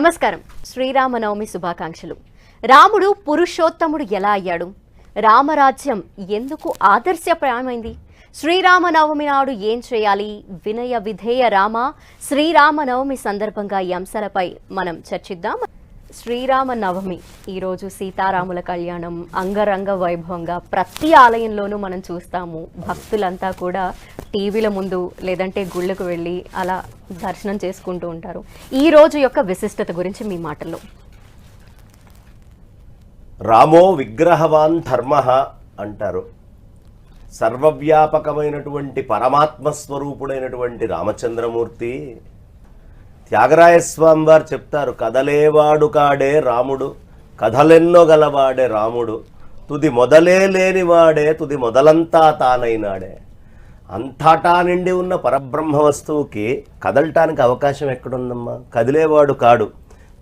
నమస్కారం. శ్రీరామనవమి శుభాకాంక్షలు. రాముడు పురుషోత్తముడు ఎలా అయ్యాడు? రామరాజ్యం ఎందుకు ఆదర్శప్రాయమైంది? శ్రీరామనవమి నాడు ఏం చేయాలి? వినయ విధేయ రామ శ్రీరామనవమి సందర్భంగా ఈ అంశాలపై మనం చర్చిద్దాం. శ్రీరామ నవమి ఈరోజు సీతారాముల కళ్యాణం అంగరంగ వైభవంగా ప్రతి ఆలయంలోనూ మనం చూస్తాము. భక్తులంతా కూడా టీవీల ముందు లేదంటే గుళ్ళకు వెళ్ళి అలా దర్శనం చేసుకుంటూ ఉంటారు. ఈ రోజు యొక్క విశిష్టత గురించి మీ మాటల్లో. రామో విగ్రహవాన్ ధర్మ అంటారు. సర్వవ్యాపకమైనటువంటి పరమాత్మ స్వరూపుడైనటువంటి రామచంద్రమూర్తి త్యాగరాయస్వామి వారు చెప్తారు కదలేవాడు కాడే రాముడు కథలెన్నో గలవాడే రాముడు తుది మొదలే లేనివాడే తుది మొదలంతా తానైనాడే. అంతటా నిండి ఉన్న పరబ్రహ్మ వస్తువుకి కదలటానికి అవకాశం ఎక్కడుందమ్మా? కదిలేవాడు కాడు.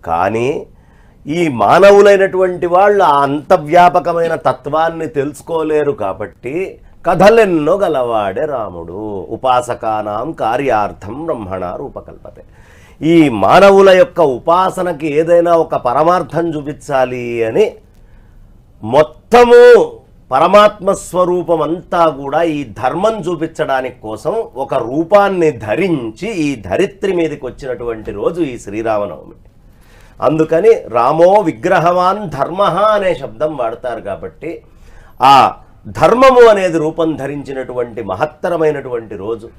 కానీ ఈ మానవులైనటువంటి వాళ్ళు ఆ అంతవ్యాపకమైన తత్వాన్ని తెలుసుకోలేరు కాబట్టి కథలెన్నో గలవాడే రాముడు. ఉపాసకానాం కార్యార్థం బ్రహ్మణ రూపకల్పతే. ఈ మానవుల యొక్క ఉపాసనకి ఏదైనా ఒక పరమార్థం చూపించాలి అని మొత్తము పరమాత్మ స్వరూపం అంతా కూడా ఈ ధర్మం చూపించడానికి కోసం ఒక రూపాన్ని ధరించి ఈ ధరిత్రి మీదకి వచ్చినటువంటి రోజు ఈ శ్రీరామనవమి. అందుకని రామో విగ్రహవాన్ ధర్మ అనే శబ్దం వాడతారు కాబట్టి ఆ ధర్మము అనేది రూపం ధరించినటువంటి మహత్తరమైనటువంటి రోజు.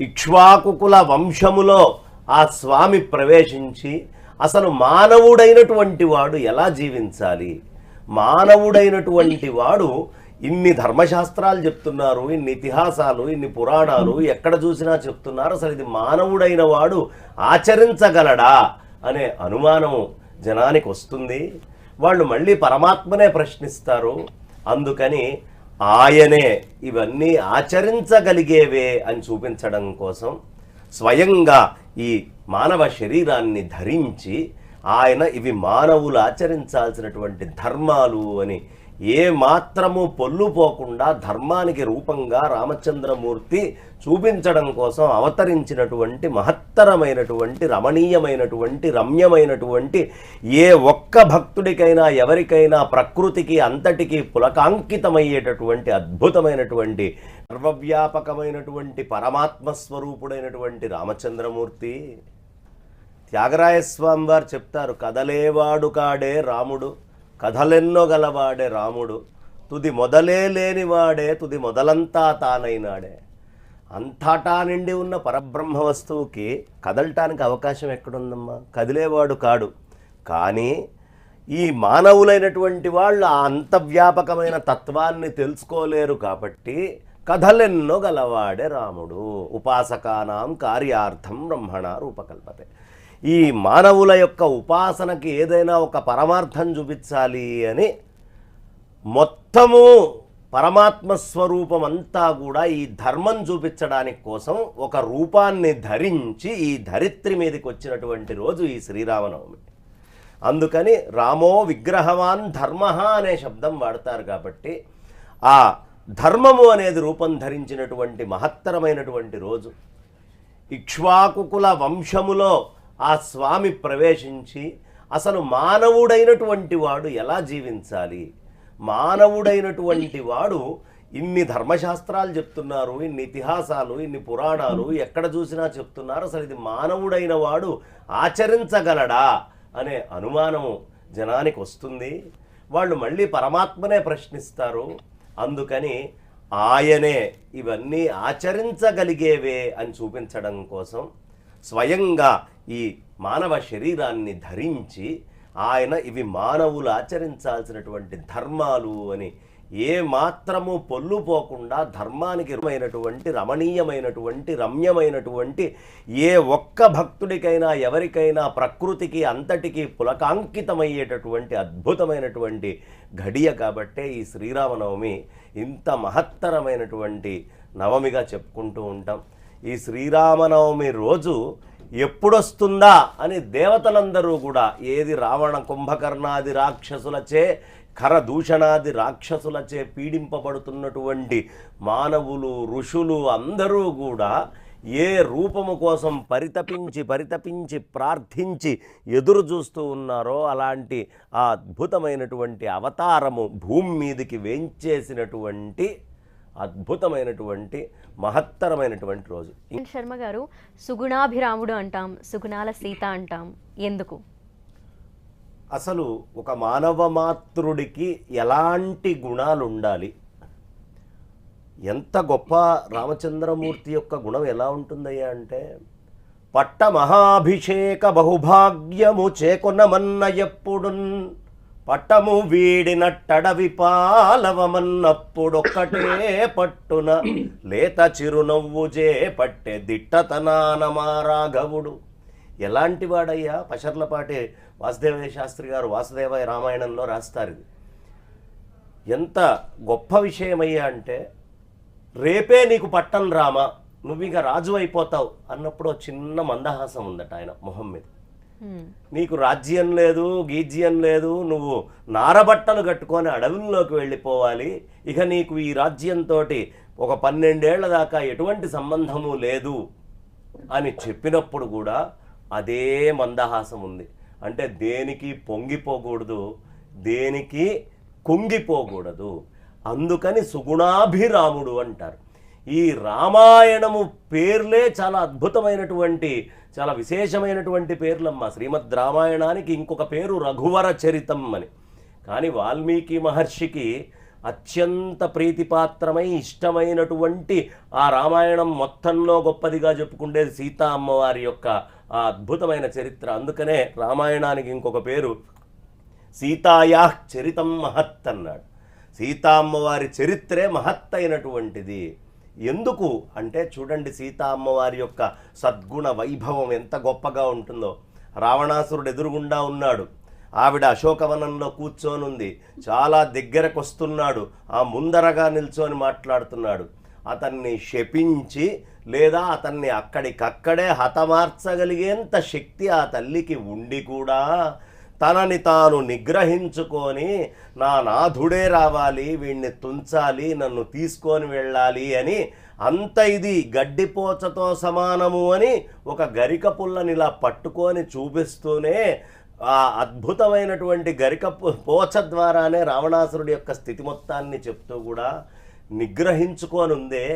ఇక్ష్వాకుకుల వంశములో ఆ స్వామి ప్రవేశించి అసలు మానవుడైనటువంటి వాడు ఎలా జీవించాలి? మానవుడైనటువంటి వాడు ఇన్ని ధర్మశాస్త్రాలు చెప్తున్నారు ఇన్ని ఇతిహాసాలు ఇన్ని పురాణాలు ఎక్కడ చూసినా చెప్తున్నారు అసలు ఇది మానవుడైన వాడు ఆచరించగలడా అనే అనుమానము జనానికి వస్తుంది. వాళ్ళు మళ్ళీ పరమాత్మనే ప్రశ్నిస్తారు. అందుకని ఆయనే ఇవన్నీ ఆచరించగలిగేవే అని చూపించడం కోసం స్వయంగా ఈ మానవ శరీరాన్ని ధరించి ఆయన ఇవి మానవులు ఆచరించాల్సినటువంటి ధర్మాలు అని ఏ మాత్రము పొల్లుపోకుండా ధర్మానికి రూపంగా రామచంద్రమూర్తి చూపించడం కోసం అవతరించినటువంటి మహత్తరమైనటువంటి రమణీయమైనటువంటి రమ్యమైనటువంటి ఏ ఒక్క భక్తుడికైనా ఎవరికైనా ప్రకృతికి అంతటికి పులకాంకితమయ్యేటటువంటి అద్భుతమైనటువంటి సర్వవ్యాపకమైనటువంటి పరమాత్మ స్వరూపుడైనటువంటి రామచంద్రమూర్తి. త్యాగరాయస్వామి వారు చెప్తారు కదలేవాడు కాడే రాముడు. కథలెన్నో గలవాడే రాముడు తుది మొదలే లేనివాడే తుది మొదలంతా తానైనాడే. అంతటా నిండి ఉన్న పరబ్రహ్మ వస్తువుకి కదలటానికి అవకాశం ఎక్కడుందమ్మా? కదిలేవాడు కాడు. కానీ ఈ మానవులైనటువంటి వాళ్ళు ఆ అంతవ్యాపకమైన తత్వాన్ని తెలుసుకోలేరు కాబట్టి కథలెన్నో గలవాడే రాముడు. ఉపాసకానాం కార్యార్థం బ్రహ్మణ రూపకల్పతే. ఈ మానవుల యొక్క ఉపాసనకి ఏదైనా ఒక పరమార్థం చూపించాలి అని మొత్తము పరమాత్మ స్వరూపం అంతా కూడా ఈ ధర్మం చూపించడానికి కోసం ఒక రూపాన్ని ధరించి ఈ ధరిత్రి మీదకి వచ్చినటువంటి రోజు ఈ శ్రీరామనవమి. అందుకని రామో విగ్రహవాన్ ధర్మ అనే శబ్దం వాడతారు కాబట్టి ఆ ధర్మము అనేది రూపం ధరించినటువంటి మహత్తరమైనటువంటి రోజు. ఇక్ష్వాకుకుల వంశములో ఆ స్వామి ప్రవేశించి అసలు మానవుడైనటువంటి వాడు ఎలా జీవించాలి? మానవుడైనటువంటి వాడు ఇన్ని ధర్మశాస్త్రాలు చెప్తున్నారు ఇన్ని ఇతిహాసాలు ఇన్ని పురాణాలు ఎక్కడ చూసినా చెప్తున్నారు అసలు ఇది మానవుడైన వాడు ఆచరించగలడా అనే అనుమానము జనానికి వస్తుంది. వాళ్ళు మళ్ళీ పరమాత్మనే ప్రశ్నిస్తారు. అందుకని ఆయనే ఇవన్నీ ఆచరించగలిగేవే అని చూపించడం కోసం స్వయంగా ఈ మానవ శరీరాన్ని ధరించి ఆయన ఇవి మానవులు ఆచరించాల్సినటువంటి ధర్మాలు అని ఏ మాత్రము పొల్లుపోకుండా ధర్మానికి రుమైనటువంటి రమణీయమైనటువంటి రమ్యమైనటువంటి ఏ ఒక్క భక్తుడికైనా ఎవరికైనా ప్రకృతికి అంతటికి పులకాంకితమయ్యేటటువంటి అద్భుతమైనటువంటి ఘడియ కాబట్టే ఈ శ్రీరామనవమి ఇంత మహత్తరమైనటువంటి నవమిగా చెప్పుకుంటూ ఉంటాం. ఈ శ్రీరామనవమి రోజు ఎప్పుడొస్తుందా అని దేవతలందరూ కూడా ఏది రావణ కుంభకర్ణాది రాక్షసులచే ఖరదూషణాది రాక్షసులచే పీడింపబడుతున్నటువంటి మానవులు ఋషులు అందరూ కూడా ఏ రూపము కోసం పరితపించి పరితపించి ప్రార్థించి ఎదురు చూస్తూ ఉన్నారో అలాంటి ఆ అద్భుతమైనటువంటి అవతారము భూమి మీదకి వేంచేసినటువంటి అద్భుతమైనటువంటి మహత్తరమైనటువంటి రోజు. శర్మ గారు సుగుణాభిరాముడు అంటాం సుగుణాల సీత అంటాం. ఎందుకు? అసలు ఒక మానవ మాతృడికి ఎలాంటి గుణాలు ఉండాలి ఎంత గొప్ప రామచంద్రమూర్తి యొక్క గుణం ఎలా ఉంటుందయ్యా అంటే పట్ట మహాభిషేక బహుభాగ్యము చేకొనమన్న ఎప్పుడున్ పట్టము వీడినట్టడవి పాలవమన్నప్పుడొక్కటే పట్టున లేత చిరునవ్వు జే పట్టె దిట్టతనాన మా రాఘవుడు ఎలాంటి వాడయ్యా పశర్లపాటి వాసుదేవయ్య శాస్త్రి గారు వాసుదేవయ్య రామాయణంలో రాస్తారు ఇది. ఎంత గొప్ప విషయమయ్యా అంటే రేపే నీకు పట్టం రామా నువ్వు ఇక రాజు అయిపోతావు అన్నప్పుడు చిన్న మందహాసం ఉందట ఆయన మొహం మీద. నీకు రాజ్యం లేదు గీజ్యం లేదు నువ్వు నారబట్టలు కట్టుకొని అడవుల్లోకి వెళ్ళిపోవాలి. ఇక నీకు ఈ రాజ్యంతో ఒక పన్నెండేళ్ళ దాకా ఎటువంటి సంబంధము లేదు అని చెప్పినప్పుడు కూడా అదే మందహాసం ఉంది. అంటే దేనికి పొంగిపోకూడదు దేనికి కుంగిపోకూడదు? అందుకని సుగుణాభిరాముడు అంటారు. ఈ రామాయణము పేర్లే చాలా అద్భుతమైనటువంటి చాలా విశేషమైనటువంటి పేర్లమ్మ. శ్రీమద్ రామాయణానికి ఇంకొక పేరు రఘువర చరితం అని. కానీ వాల్మీకి మహర్షికి అత్యంత ప్రీతిపాత్రమై ఇష్టమైనటువంటి ఆ రామాయణం మొత్తంలో గొప్పదిగా చెప్పుకునేది సీతా అమ్మవారి యొక్క ఆ అద్భుతమైన చరిత్ర. అందుకనే రామాయణానికి ఇంకొక పేరు సీతాయా చరితం మహత్ అన్నాడు. సీతా అమ్మవారి చరిత్రే మహత్తైనటువంటిది ఎందుకు? అంటే చూడండి సీతా అమ్మవారి యొక్క సద్గుణ వైభవం ఎంత గొప్పగా ఉంటుందో. రావణాసురుడు ఎదురుగుండా ఉన్నాడు. ఆవిడ అశోకవనంలో కూర్చొని ఉంది చాలా దగ్గరకు వస్తున్నాడు ఆ ముందరగా నిల్చొని మాట్లాడుతున్నాడు. అతన్ని శపించి లేదా అతన్ని అక్కడికక్కడే హతమార్చగలిగేంత శక్తి ఆ తల్లికి ఉండి కూడా తనని తాను నిగ్రహించుకొని నా నాథుడే రావాలి వీడిని తుంచాలి నన్ను తీసుకొని వెళ్ళాలి అని అంత ఇది గడ్డిపోచతో సమానము అని ఒక గరిక పుల్లని ఇలా పట్టుకొని చూపిస్తూనే ఆ అద్భుతమైనటువంటి గరిక పోచ ద్వారానే రావణాసురుడి యొక్క స్థితి మొత్తాన్ని చెప్తూ కూడా నిగ్రహించుకొని ఉందే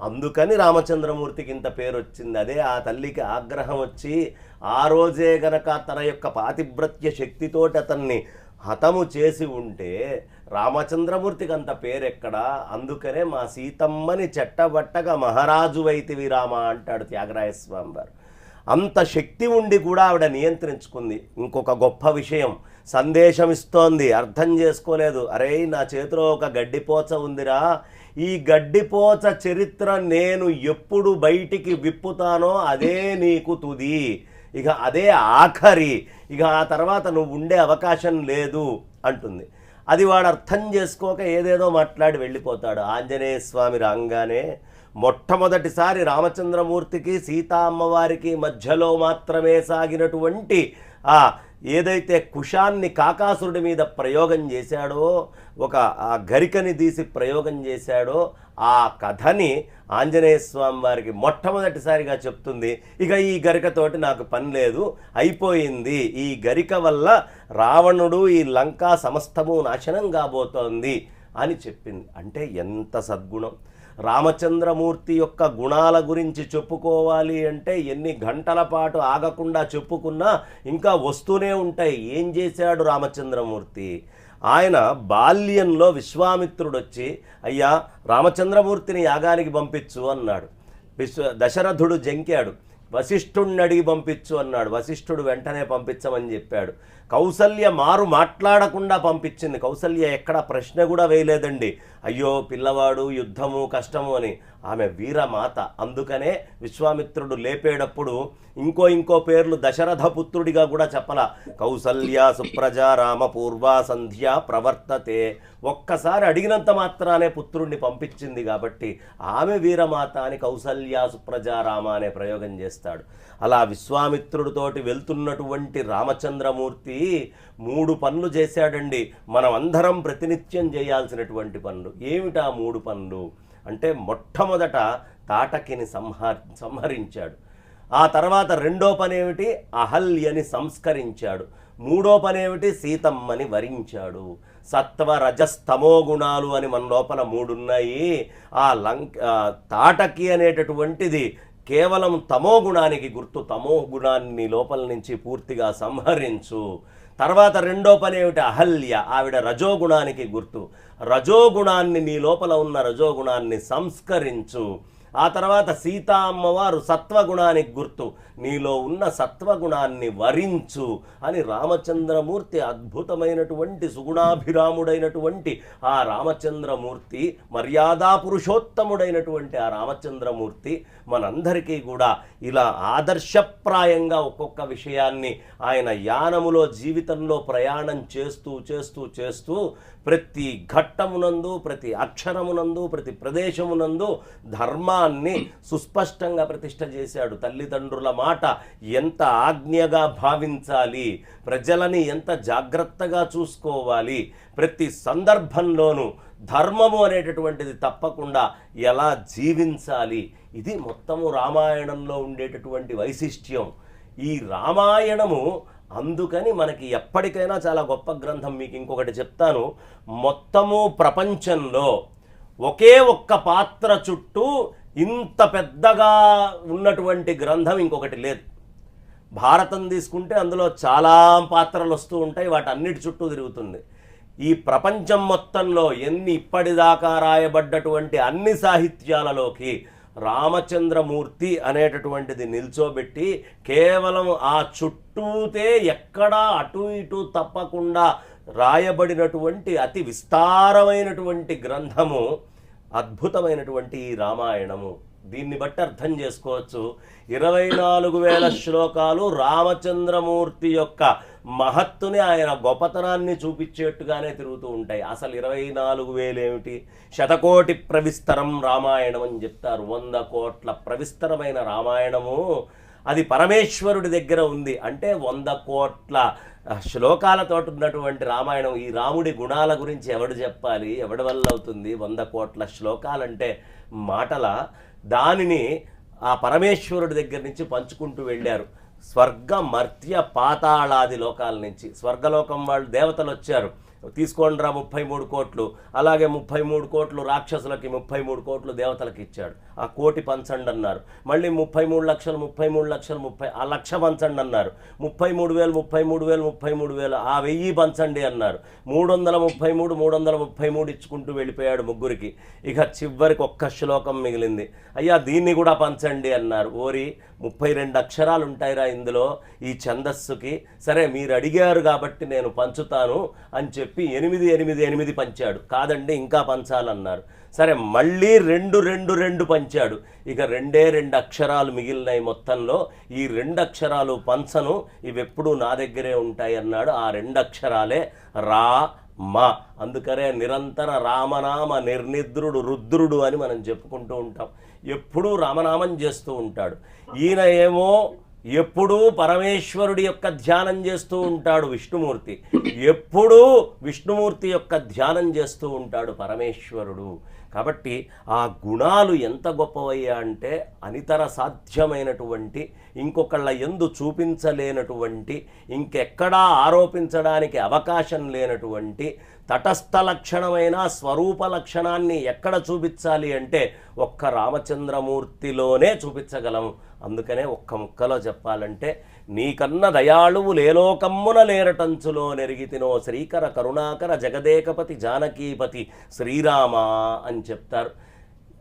అందుకని రామచంద్రమూర్తికి ఇంత పేరు వచ్చింది అదే ఆ తల్లికి ఆగ్రహం వచ్చి ఆ రోజే గనక తన యొక్క పాతివ్రత్య శక్తితోటి అతన్ని హతము చేసి ఉంటే రామచంద్రమూర్తికి అంత పేరెక్కడా? అందుకనే మా సీతమ్మని చెట్టబట్టగా మహారాజు వైతివి రామ అంటాడు త్యాగరాయస్వామి వారు అంత శక్తి ఉండి కూడా ఆవిడ నియంత్రించుకుంది. ఇంకొక గొప్ప విషయం సందేశం ఇస్తోంది అర్థం చేసుకోలేదు. అరే నా చేతిలో ఒక గడ్డిపోచ ఉందిరా. ఈ గడ్డిపోచ చరిత్ర నేను ఎప్పుడు బయటికి విప్పుతానో అదే నీకు తుది. ఇక అదే ఆఖరి. ఇక ఆ తర్వాత నువ్వు ఉండే అవకాశం లేదు అంటుంది. అది వాడు అర్థం చేసుకోక ఏదేదో మాట్లాడి వెళ్ళిపోతాడు. ఆంజనేయ స్వామి రాగానే మొట్టమొదటిసారి రామచంద్రమూర్తికి సీతా అమ్మవారికి మధ్యలో మాత్రమే సాగినటువంటి ఆ ఏదైతే కుషాన్ని కాకాసురుడి మీద ప్రయోగం చేశాడో ఒక ఆ గరికని తీసి ప్రయోగం చేశాడో ఆ కథని ఆంజనేయ స్వామి వారికి మొట్టమొదటిసారిగా చెప్తుంది. ఇక ఈ గరికతోటి నాకు పని లేదు అయిపోయింది. ఈ గరిక వల్ల రావణుడు ఈ లంకా సమస్తము నాశనం కాబోతోంది అని చెప్పింది. అంటే ఎంత సద్గుణం. రామచంద్రమూర్తి యొక్క గుణాల గురించి చెప్పుకోవాలి అంటే ఎన్ని గంటల పాటు ఆగకుండా చెప్పుకున్నా ఇంకా వస్తూనే ఉంటాయి. ఏం చేశాడు రామచంద్రమూర్తి? ఆయన బాల్యంలో విశ్వామిత్రుడు వచ్చి అయ్యా రామచంద్రమూర్తిని యాగానికి పంపించు అన్నాడు. విశ్వ దశరథుడు జంకాడు. వశిష్ఠుణ్ణి అడిగి పంపించు అన్నాడు. వశిష్ఠుడు వెంటనే పంపించమని చెప్పాడు. కౌసల్య మారు మాట్లాడకుండా పంపించింది. కౌసల్య ఎక్కడ ప్రశ్న కూడా వేయలేదండి. అయ్యో పిల్లవాడు యుద్ధము కష్టము అని. ఆమె వీరమాత. అందుకనే విశ్వామిత్రుడు లేపేటప్పుడు ఇంకో ఇంకో పేర్లు దశరథ పుత్రుడిగా కూడా చెప్పల. కౌసల్య సుప్రజ రామ పూర్వ సంధ్య ప్రవర్తతే. ఒక్కసారి అడిగినంత మాత్రానే పుత్రుడిని పంపించింది కాబట్టి ఆమె వీరమాత అని కౌసల్య సుప్రజ రామ అనే ప్రయోగం చేస్తాడు. అలా విశ్వామిత్రుడితోటి వెళ్తున్నటువంటి రామచంద్రమూర్తి మూడు పనులు చేశాడండి. మనం అందరం ప్రతినిత్యం చేయాల్సినటువంటి పనులు. ఏమిటా మూడు పనులు? అంటే మొట్టమొదట తాటకిని సంహ సంహరించాడు. ఆ తర్వాత రెండో పని ఏమిటి అహల్యని సంస్కరించాడు. మూడో పని ఏమిటి సీతమ్మని వరించాడు. సత్వ రజస్తమో గుణాలు అని మన లోపల మూడున్నాయి. ఆ లంక తాటకి అనేటటువంటిది కేవలం తమో గుణానికి గుర్తు తమో గుణాన్ని లోపల నుంచి పూర్తిగా సంహరించు. తర్వాత రెండో పని ఏమిటి? అహల్య ఆవిడ రజోగుణానికి గుర్తు. రజోగుణాన్ని నీ లోపల ఉన్న రజోగుణాన్ని సంస్కరించు. ఆ తర్వాత సీతా అమ్మవారు సత్వగుణానికి గుర్తు. నీలో ఉన్న సత్వగుణాన్ని వరించు అని రామచంద్రమూర్తి అద్భుతమైనటువంటి సుగుణాభిరాముడైనటువంటి ఆ రామచంద్రమూర్తి మర్యాదా పురుషోత్తముడైనటువంటి ఆ రామచంద్రమూర్తి మనందరికీ కూడా ఇలా ఆదర్శప్రాయంగా ఒక్కొక్క విషయాన్ని ఆయన యానములో జీవితంలో ప్రయాణం చేస్తూ చేస్తూ చేస్తూ ప్రతి ఘట్టమునందు ప్రతి అక్షరమునందు ప్రతి ప్రదేశమునందు ధర్మాన్ని సుస్పష్టంగా ప్రతిష్ట చేశాడు. తల్లిదండ్రుల మాట ఎంత ఆజ్ఞగా భావించాలి? ప్రజలని ఎంత జాగ్రత్తగా చూసుకోవాలి? ప్రతి సందర్భంలోనూ ధర్మము అనేటటువంటిది తప్పకుండా ఎలా జీవించాలి? ఇది మొత్తము రామాయణంలో ఉండేటటువంటి వైశిష్ట్యం. ఈ రామాయణము అందుకని మనకి ఎప్పటికైనా చాలా గొప్ప గ్రంథం మీకు ఇంకొకటి చెప్తాను. మొత్తము ప్రపంచంలో ఒకే ఒక్క పాత్ర చుట్టూ ఇంత పెద్దగా ఉన్నటువంటి గ్రంథం ఇంకొకటి లేదు. భారతం తీసుకుంటే అందులో చాలా పాత్రలు వస్తూ ఉంటాయి వాటి అన్నిటి చుట్టూ తిరుగుతుంది. ఈ ప్రపంచం మొత్తంలో ఎన్ని ఇప్పటిదాకా రాయబడ్డటువంటి అన్ని సాహిత్యాలలోకి రామచంద్రమూర్తి అనేటటువంటిది నిల్చోబెట్టి కేవలం ఆ చుట్టూతే ఎక్కడా అటు ఇటు తప్పకుండా రాయబడినటువంటి అతి విస్తారమైనటువంటి గ్రంథము అద్భుతమైనటువంటి ఈ రామాయణము. దీన్ని బట్టి అర్థం చేసుకోవచ్చు. ఇరవై నాలుగు వేల శ్లోకాలు రామచంద్రమూర్తి యొక్క మహత్తుని ఆయన గొప్పతనాన్ని చూపించేట్టుగానే తిరుగుతూ ఉంటాయి. అసలు ఇరవై నాలుగు వేలేమిటి శతకోటి ప్రవిస్తరం రామాయణం అని చెప్తారు. వంద కోట్ల ప్రవిస్తరమైన రామాయణము అది పరమేశ్వరుడి దగ్గర ఉంది. అంటే వంద కోట్ల శ్లోకాలతో ఉన్నటువంటి రామాయణం. ఈ రాముడి గుణాల గురించి ఎవడు చెప్పాలి? ఎవడి వల్ల అవుతుంది? వంద కోట్ల శ్లోకాలంటే మాటల? దానిని ఆ పరమేశ్వరుడి దగ్గర నుంచి పంచుకుంటూ వెళ్ళారు. స్వర్గ మర్త్య పాతాళాది లోకాల నుంచి. స్వర్గలోకం వాళ్ళు దేవతలు వచ్చారు. తీసుకోండిరా ముప్పై మూడు కోట్లు. అలాగే ముప్పై మూడు కోట్లు రాక్షసులకి ముప్పై మూడు కోట్లు దేవతలకి ఇచ్చాడు. ఆ కోటి పంచండి అన్నారు. మళ్ళీ ముప్పై మూడు లక్షలు ముప్పై మూడు లక్షలు ముప్పై ఆ లక్ష పంచండి అన్నారు. ముప్పై మూడు వేలు ముప్పై మూడు వేలు ముప్పై మూడు వేలు ఆ వెయ్యి పంచండి అన్నారు. మూడు వందల ముప్పై మూడు మూడు వందల ముప్పై మూడు ఇచ్చుకుంటూ వెళ్ళిపోయాడు ముగ్గురికి. ఇక చివరికి ఒక్క శ్లోకం మిగిలింది. అయ్యా దీన్ని కూడా పంచండి అన్నారు. ఓరి ముప్పై రెండు అక్షరాలు ఉంటాయిరా ఇందులో ఈ ఛందస్సుకి. సరే మీరు అడిగారు కాబట్టి నేను పంచుతాను అని చెప్పి చెప్పి ఎనిమిది ఎనిమిది ఎనిమిది పంచాడు. కాదండి ఇంకా పంచాలన్నారు. సరే మళ్ళీ రెండు రెండు రెండు పంచాడు. ఇక రెండే రెండు అక్షరాలు మిగిలినాయి మొత్తంలో. ఈ రెండు అక్షరాలు పంచను ఇవెప్పుడూ నా దగ్గరే ఉంటాయి అన్నాడు. ఆ రెండు అక్షరాలే రా మా. అందుకనే నిరంతర రామనామ నిర్నిద్రుడు రుద్రుడు అని మనం చెప్పుకుంటూ ఉంటాం. ఎప్పుడూ రామనామం చేస్తూ ఉంటాడు. ఈయన ఏమో ఎప్పుడూ పరమేశ్వరుడి యొక్క ధ్యానం చేస్తూ ఉంటాడు విష్ణుమూర్తి. ఎప్పుడూ విష్ణుమూర్తి యొక్క ధ్యానం చేస్తూ ఉంటాడు పరమేశ్వరుడు. కాబట్టి ఆ గుణాలు ఎంత గొప్పవయ్యా అంటే అనితర సాధ్యమైనటువంటి ఇంకొకళ్ళ ఎందు చూపించలేనటువంటి ఇంకెక్కడా ఆరోపించడానికి అవకాశం లేనటువంటి తటస్థ లక్షణమైన స్వరూప లక్షణాన్ని ఎక్కడ చూపించాలి అంటే ఒక్క రామచంద్రమూర్తిలోనే చూపించగలం. అందుకనే ఒక్క ముక్కలో చెప్పాలంటే నీకన్న దయాళువు లేలోకమ్మున లేరటంచులో నెరిగితినో శ్రీకర కరుణాకర జగదేకపతి జానకీపతి శ్రీరామ అని చెప్తారు.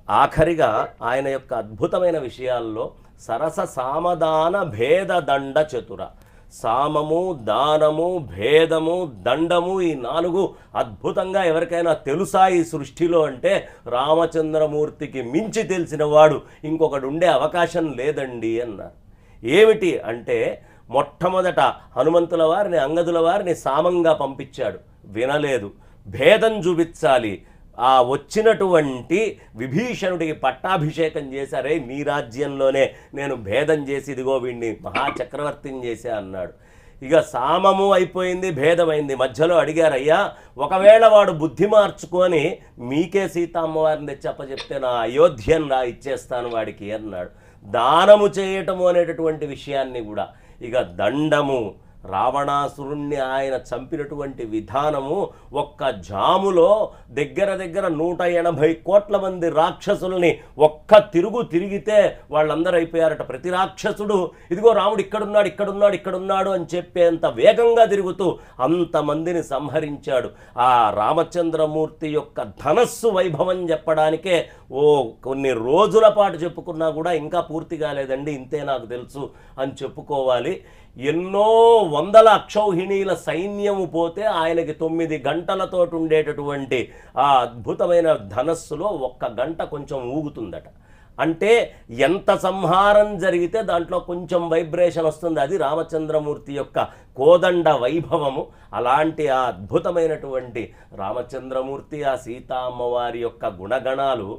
ఆఖరిగా ఆయన యొక్క అద్భుతమైన విషయాల్లో సరస సామదాన భేద దండ చతుర. సామము దానము భేదము దండము ఈ నాలుగు అద్భుతంగా ఎవరికైనా తెలుసా ఈ సృష్టిలో అంటే రామచంద్రమూర్తికి మించి తెలిసిన వాడు ఇంకొకడు ఉండే అవకాశం లేదండి అన్నారు ఏమిటి అంటే మొట్టమొదట హనుమంతుల వారిని అంగదుల వారిని సామంగా పంపించాడు. వినలేదు. భేదం చూపించాలి. ఆ వచ్చినటువంటి విభీషణుడికి పట్టాభిషేకం చేశారే మీ రాజ్యంలోనే నేను భేదం చేసి ఇదిగో వీడిని మహాచక్రవర్తిని చేశా అన్నాడు. ఇక సామము అయిపోయింది భేదమైంది. మధ్యలో అడిగారయ్యా ఒకవేళ వాడు బుద్ధి మార్చుకొని మీకే సీతమ్మవారిని తెచ్చి అప్పచెప్తే నా అయోధ్యను రా ఇచ్చేస్తాను వాడికి అన్నాడు. దానము చేయటము అనేటటువంటి విషయాన్ని కూడా ఇక దండము రావణాసురుణ్ణి ఆయన చంపినటువంటి విధానము ఒక్క జాములో దగ్గర దగ్గర నూట ఎనభై కోట్ల మంది రాక్షసుల్ని ఒక్క తిరుగు తిరిగితే వాళ్ళందరూ అయిపోయారట. ప్రతి రాక్షసుడు ఇదిగో రాముడు ఇక్కడున్నాడు ఇక్కడున్నాడు ఇక్కడున్నాడు అని చెప్పేంత వేగంగా తిరుగుతూ అంతమందిని సంహరించాడు. ఆ రామచంద్రమూర్తి యొక్క ధనస్సు వైభవం చెప్పడానికే ఓ కొన్ని రోజుల పాటు చెప్పుకున్నా కూడా ఇంకా పూర్తి కాలేదండి ఇంతే నాకు తెలుసు అని చెప్పుకోవాలి. ఎన్నో వందల అక్షౌహిణీల సైన్యము పోతే ఆయనకి తొమ్మిది గంటలతోటి ఉండేటటువంటి ఆ అద్భుతమైన ధనస్సులో ఒక్క గంట కొంచెం ఊగుతుందట. అంటే ఎంత సంహారం జరిగితే దాంట్లో కొంచెం వైబ్రేషన్ వస్తుంది. అది రామచంద్రమూర్తి యొక్క కోదండ వైభవము. అలాంటి ఆ అద్భుతమైనటువంటి రామచంద్రమూర్తి ఆ సీతామ్మవారి యొక్క గుణగణాలు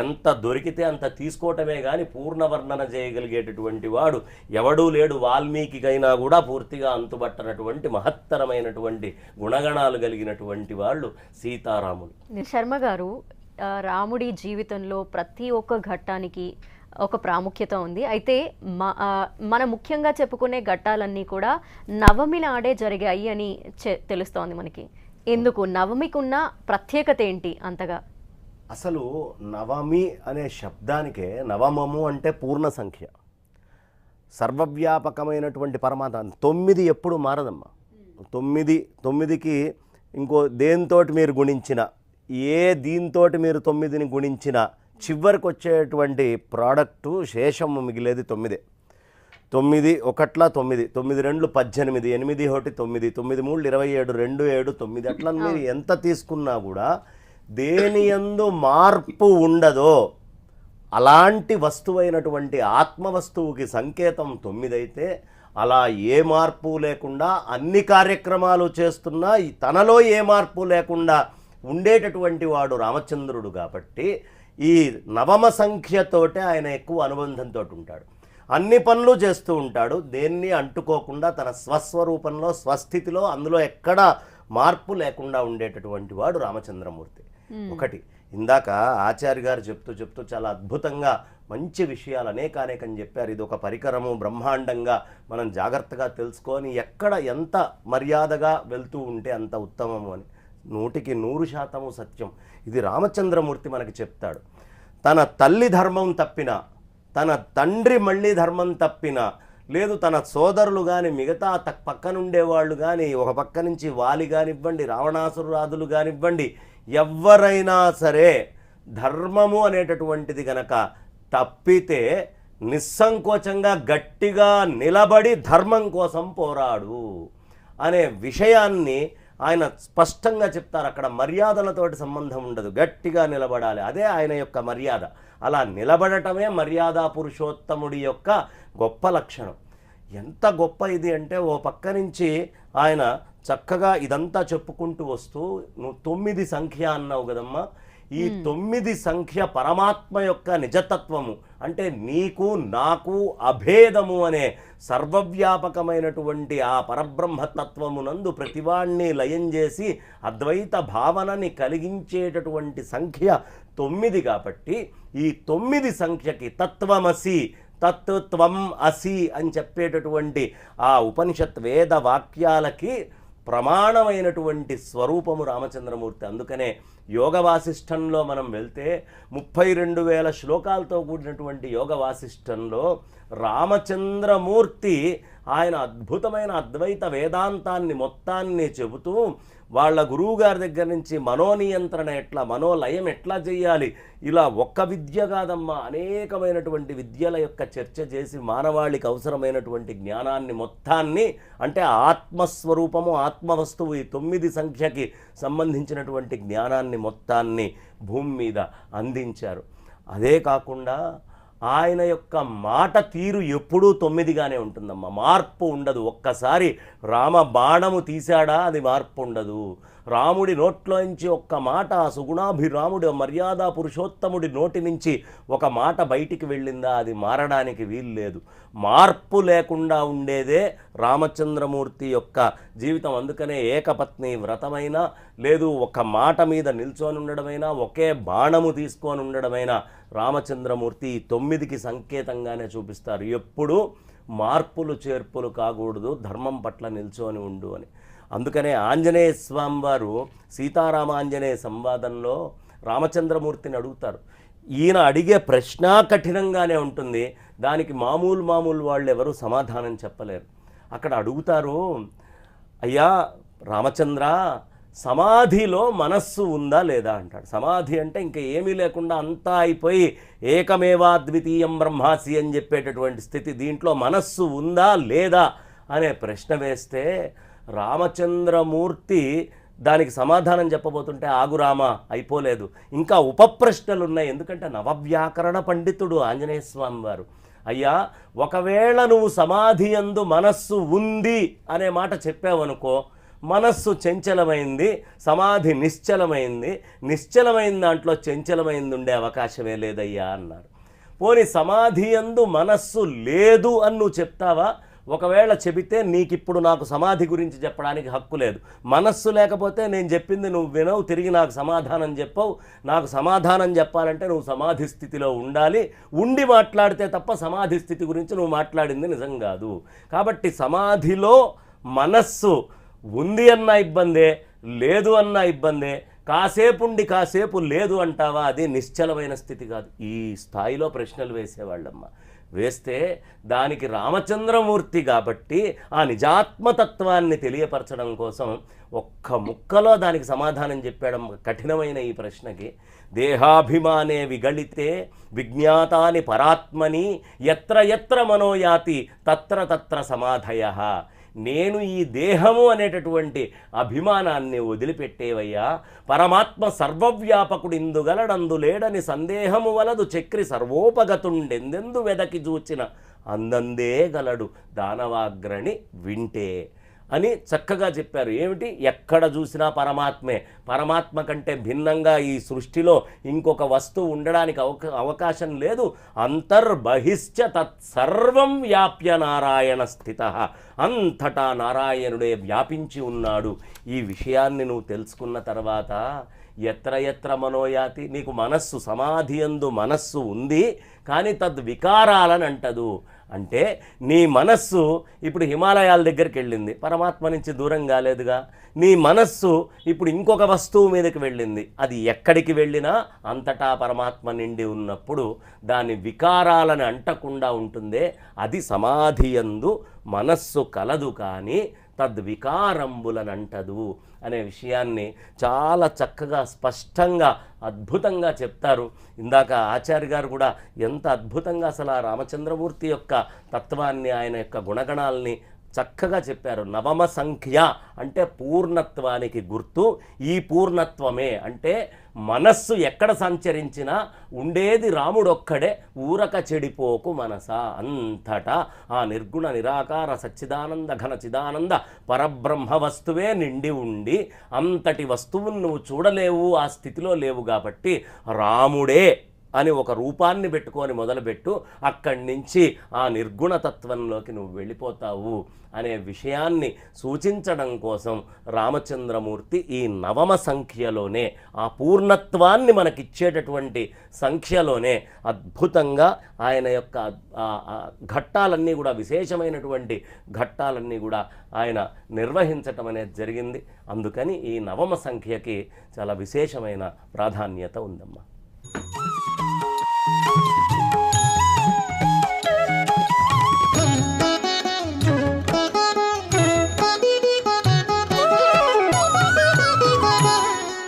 ఎంత దొరికితే అంత తీసుకోవటమే కానీ పూర్ణ వర్ణన చేయగలిగేటటువంటి వాడు ఎవడూ లేడు. వాల్మీకికైనా కూడా పూర్తిగా అంతుబట్టనటువంటి మహత్తరమైనటువంటి గుణగణాలు కలిగినటువంటి వాళ్ళు సీతారాములు. శర్మ గారు రాముడి జీవితంలో ప్రతి ఒక్క ఘట్టానికి ఒక ప్రాముఖ్యత ఉంది. అయితే మన ముఖ్యంగా చెప్పుకునే ఘట్టాలన్నీ కూడా నవమి నాడే జరిగాయి అని చె- తెలుస్తోంది మనకి. ఎందుకు? నవమికి ఉన్న ప్రత్యేకత ఏంటి అంతగా? అసలు నవమి అనే శబ్దానికే నవమము అంటే పూర్ణ సంఖ్య. సర్వవ్యాపకమైనటువంటి పరమాత్మ తొమ్మిది ఎప్పుడు మారదమ్మా. తొమ్మిది తొమ్మిదికి ఇంకో దేనితోటి మీరు గుణించిన ఏ దీంతోటి మీరు తొమ్మిదిని గుణించిన చివరికి వచ్చేటువంటి ప్రోడక్టు శేషము మిగిలేది తొమ్మిదే. తొమ్మిది ఒకట్ల తొమ్మిది తొమ్మిది రెండు పద్దెనిమిది ఎనిమిది ఒకటి తొమ్మిది తొమ్మిది మూడు ఇరవై ఏడు రెండు ఏడు తొమ్మిది అట్లా మీరు ఎంత తీసుకున్నా కూడా దేని యందు మార్పు ఉండదో అలాంటి వస్తువైనటువంటి ఆత్మ వస్తువుకి సంకేతం తొమ్మిదైతే అలా ఏ మార్పు లేకుండా అన్ని కార్యక్రమాలు చేస్తున్నా తనలో ఏ మార్పు లేకుండా ఉండేటటువంటి వాడు రామచంద్రుడు కాబట్టి ఈ నవమ సంఖ్యతోటే ఆయన ఎక్కువ అనుబంధంతో ఉంటాడు. అన్ని పనులు చేస్తూ ఉంటాడు. దేన్ని అంటుకోకుండా తన స్వస్వరూపంలో స్వస్థితిలో అందులో ఎక్కడ మార్పు లేకుండా ఉండేటటువంటి వాడు రామచంద్రమూర్తి. ఒకటి ఇందాక ఆచార్య గారు చెప్తూ చెప్తూ చాలా అద్భుతంగా మంచి విషయాలు అనేకానేకం చెప్పారు. ఇది ఒక పరికరము బ్రహ్మాండంగా మనం జాగ్రత్తగా తెలుసుకొని ఎక్కడ ఎంత మర్యాదగా వెళ్తూ ఉంటే అంత ఉత్తమము అని. నూటికి నూరు శాతము సత్యం. ఇది రామచంద్రమూర్తి మనకి చెప్తాడు. తన తల్లి ధర్మం తప్పిన తన తండ్రి మళ్ళీ ధర్మం తప్పిన లేదు తన సోదరులు కానీ మిగతా త పక్కనుండేవాళ్ళు కానీ ఒక పక్క నుంచి వాలి కానివ్వండి రావణాసురాదులు కానివ్వండి ఎవరైనా సరే ధర్మము అనేటటువంటిది గనక తప్పితే నిస్సంకోచంగా గట్టిగా నిలబడి ధర్మం కోసం పోరాడు అనే విషయాన్ని ఆయన స్పష్టంగా చెప్తారు అక్కడ మర్యాదలతోటి సంబంధం ఉండదు గట్టిగా నిలబడాలి. అదే ఆయన యొక్క మర్యాద. అలా నిలబడటమే మర్యాద పురుషోత్తముడి యొక్క గొప్ప లక్షణం. ఎంత గొప్ప ఇది అంటే ఓ పక్క నుంచి ఆయన చక్కగా ఇదంతా చెప్పుకుంటూ వస్తూ నువ్వు తొమ్మిది సంఖ్య అన్నావు కదమ్మా ఈ తొమ్మిది సంఖ్య పరమాత్మ యొక్క నిజతత్వము అంటే నీకు నాకు అభేదము అనే సర్వవ్యాపకమైనటువంటి ఆ పరబ్రహ్మతత్వమునందు ప్రతివాణ్ణి లయం చేసి అద్వైత భావనని కలిగించేటటువంటి సంఖ్య తొమ్మిది కాబట్టి ఈ తొమ్మిది సంఖ్యకి తత్వమసి తత్వం అసి అని చెప్పేటటువంటి ఆ ఉపనిషత్ వేద వాక్యాలకి ప్రమాణమైనటువంటి స్వరూపము రామచంద్రమూర్తి. అందుకనే యోగ వాసిష్టంలో మనం వెళ్తే ముప్పై రెండు వేల శ్లోకాలతో కూడినటువంటి యోగ వాసిష్టంలో రామచంద్రమూర్తి ఆయన అద్భుతమైన అద్వైత వేదాంతాన్ని మొత్తాన్ని చెబుతూ వాళ్ళ గురువు గారి దగ్గర నుంచి మనోనియంత్రణ ఎట్లా మనోలయం ఎట్లా చేయాలి? ఇలా ఒక్క విద్య కాదమ్మా అనేకమైనటువంటి విద్యల యొక్క చర్చ చేసి మానవాళికి అవసరమైనటువంటి జ్ఞానాన్ని మొత్తాన్ని అంటే ఆత్మస్వరూపము ఆత్మవస్తువు ఈ తొమ్మిది సంఖ్యకి సంబంధించినటువంటి జ్ఞానాన్ని మొత్తాన్ని భూమి మీద అందించారు. అదే కాకుండా ఆయన యొక్క మాట తీరు ఎప్పుడూ తొమ్మిదిగానే ఉంటుందమ్మా. మార్పు ఉండదు. ఒక్కసారి రామ బాణము తీశాడా? అది మార్పు ఉండదు. రాముడి నోట్లోంచి ఒక్క మాట ఆ సుగుణాభిరాముడి మర్యాద పురుషోత్తముడి నోటి నుంచి ఒక మాట బయటికి వెళ్ళిందా? అది మారడానికి వీలు లేదు. మార్పు లేకుండా ఉండేదే రామచంద్రమూర్తి యొక్క జీవితం. అందుకనే ఏకపత్ని వ్రతమైనా లేదు ఒక మాట మీద నిల్చొని ఉండడమైనా ఒకే బాణము తీసుకొని ఉండడమైనా రామచంద్రమూర్తి తొమ్మిదికి సంకేతంగానే చూపిస్తారు. ఎప్పుడూ మార్పులు చేర్పులు కాకూడదు ధర్మం పట్ల నిల్చొని ఉండు అని. అందుకనే ఆంజనేయ స్వామి వారు సీతారామాంజనేయ సంవాదంలో రామచంద్రమూర్తిని అడుగుతారు. ఈయన అడిగే ప్రశ్న కఠినంగానే ఉంటుంది. దానికి మామూలు మామూలు వాళ్ళు ఎవరు సమాధానం చెప్పలేరు. అక్కడ అడుగుతారు అయ్యా రామచంద్ర సమాధిలో మనస్సు ఉందా లేదా అంటాడు. సమాధి అంటే ఇంకా ఏమీ లేకుండా అంతా అయిపోయి ఏకమేవా ద్వితీయం బ్రహ్మాసి అని చెప్పేటటువంటి స్థితి దీంట్లో మనస్సు ఉందా లేదా అనే ప్రశ్న వేస్తే రామచంద్రమూర్తి దానికి సమాధానం చెప్పబోతుంటే ఆగురామ అయిపోలేదు. ఇంకా ఉపప్రశ్నలు ఉన్నాయి ఎందుకంటే నవవ్యాకరణ పండితుడు ఆంజనేయ స్వామి వారు. అయ్యా ఒకవేళ నువ్వు సమాధి యందు మనస్సు ఉంది అనే మాట చెప్పావనుకో మనస్సు చంచలమైంది సమాధి నిశ్చలమైంది. నిశ్చలమైన దాంట్లో చంచలమైంది ఉండే అవకాశమే లేదయ్యా అన్నారు. పోని సమాధి అందు మనస్సు లేదు అని నువ్వు చెప్తావా? ఒకవేళ చెబితే నీకిప్పుడు నాకు సమాధి గురించి చెప్పడానికి హక్కు లేదు. మనస్సు లేకపోతే నేను చెప్పింది నువ్వు వినవు తిరిగి నాకు సమాధానం చెప్పవు. నాకు సమాధానం చెప్పాలంటే నువ్వు సమాధి స్థితిలో ఉండాలి. ఉండి మాట్లాడితే తప్ప సమాధి స్థితి గురించి నువ్వు మాట్లాడింది నిజం కాదు. కాబట్టి సమాధిలో మనస్సు ఉంది అన్న ఇబ్బందే లేదు అన్న ఇబ్బందే కాసేపు ఉండి కాసేపు లేదు అంటావా? అది నిశ్చలమైన స్థితి కాదు. ఈ స్థాయిలో ప్రశ్నలు వేసేవాళ్ళమ్మ. వేస్తే దానికి రామచంద్రమూర్తి కాబట్టి ఆ నిజాత్మతత్వాన్ని తెలియపరచడం కోసం ఒక్క ముక్కలో దానికి సమాధానం చెప్పడం కఠినమైన ఈ ప్రశ్నకి. దేహాభిమానే విగళితే విజ్ఞాతాని పరాత్మని ఎత్ర ఎత్ర మనోయాతి తత్ర తత్ర సమాధయ. నేను ఈ దేహము అనేటటువంటి అభిమానాన్ని వదిలిపెట్టేవయ్యా. పరమాత్మ సర్వవ్యాపకుడు ఇందుగలడందు లేడని సందేహము వలదు చక్రి సర్వోపగతుండెందెందు వెదకి చూచిన అందందే గలడు దానవాగ్రణి వింటే. అని చక్కగా చెప్పారు. ఏమిటి? ఎక్కడ చూసినా పరమాత్మే. పరమాత్మ కంటే భిన్నంగా ఈ సృష్టిలో ఇంకొక వస్తువు ఉండడానికి అవక అవకాశం లేదు. అంతర్బహిశ్చ తత్సర్వం వ్యాప్య నారాయణ స్థిత. అంతటా నారాయణుడే వ్యాపించి ఉన్నాడు. ఈ విషయాన్ని నువ్వు తెలుసుకున్న తర్వాత ఎత్ర ఎత్ర మనోయాతి నీకు మనస్సు సమాధి యందు మనస్సు ఉంది కానీ తద్వికారాలని అంటదు అంటే నీ మనస్సు ఇప్పుడు హిమాలయాల దగ్గరికి వెళ్ళింది. పరమాత్మ నుంచి దూరం కాలేదుగా. నీ మనస్సు ఇప్పుడు ఇంకొక వస్తువు మీదకి వెళ్ళింది. అది ఎక్కడికి వెళ్ళినా అంతటా పరమాత్మ నిండి ఉన్నప్పుడు దాని వికారాలను అంటకుండా ఉంటుందే. అది సమాధియందు మనస్సు కలదు కానీ తద్వికారంబులనంటదు అనే విషయాన్ని చాలా చక్కగా స్పష్టంగా అద్భుతంగా చెప్తారు. ఇందాక ఆచార్య గారు కూడా ఎంత అద్భుతంగా అసలు ఆ రామచంద్రమూర్తి యొక్క తత్వాన్ని ఆయన యొక్క గుణగణాలని చక్కగా చెప్పారు. నవమ సంఖ్య అంటే పూర్ణత్వానికి గుర్తు. ఈ పూర్ణత్వమే అంటే మనస్సు ఎక్కడ సంచరించినా ఉండేది రాముడొక్కడే. ఊరక చెడిపోకు మనస అంతటా. ఆ నిర్గుణ నిరాకార సచ్చిదానంద ఘన చిదానంద పరబ్రహ్మ వస్తువే నిండి ఉండి అంతటి వస్తువును నువ్వు చూడలేవు ఆ స్థితిలో లేవు కాబట్టి రాముడే అని ఒక రూపాన్ని పెట్టుకొని మొదలుపెట్టు అక్కడి నుంచి ఆ నిర్గుణతత్వంలోకి నువ్వు వెళ్ళిపోతావు అనే విషయాన్ని సూచించడం కోసం రామచంద్రమూర్తి ఈ నవమ సంఖ్యలోనే ఆ పూర్ణత్వాన్ని మనకిచ్చేటటువంటి సంఖ్యలోనే అద్భుతంగా ఆయన యొక్క ఘట్టాలన్నీ కూడా విశేషమైనటువంటి ఘట్టాలన్నీ కూడా ఆయన నిర్వహించటం అనేది జరిగింది. అందుకని ఈ నవమ సంఖ్యకి చాలా విశేషమైన ప్రాధాన్యత ఉందమ్మా.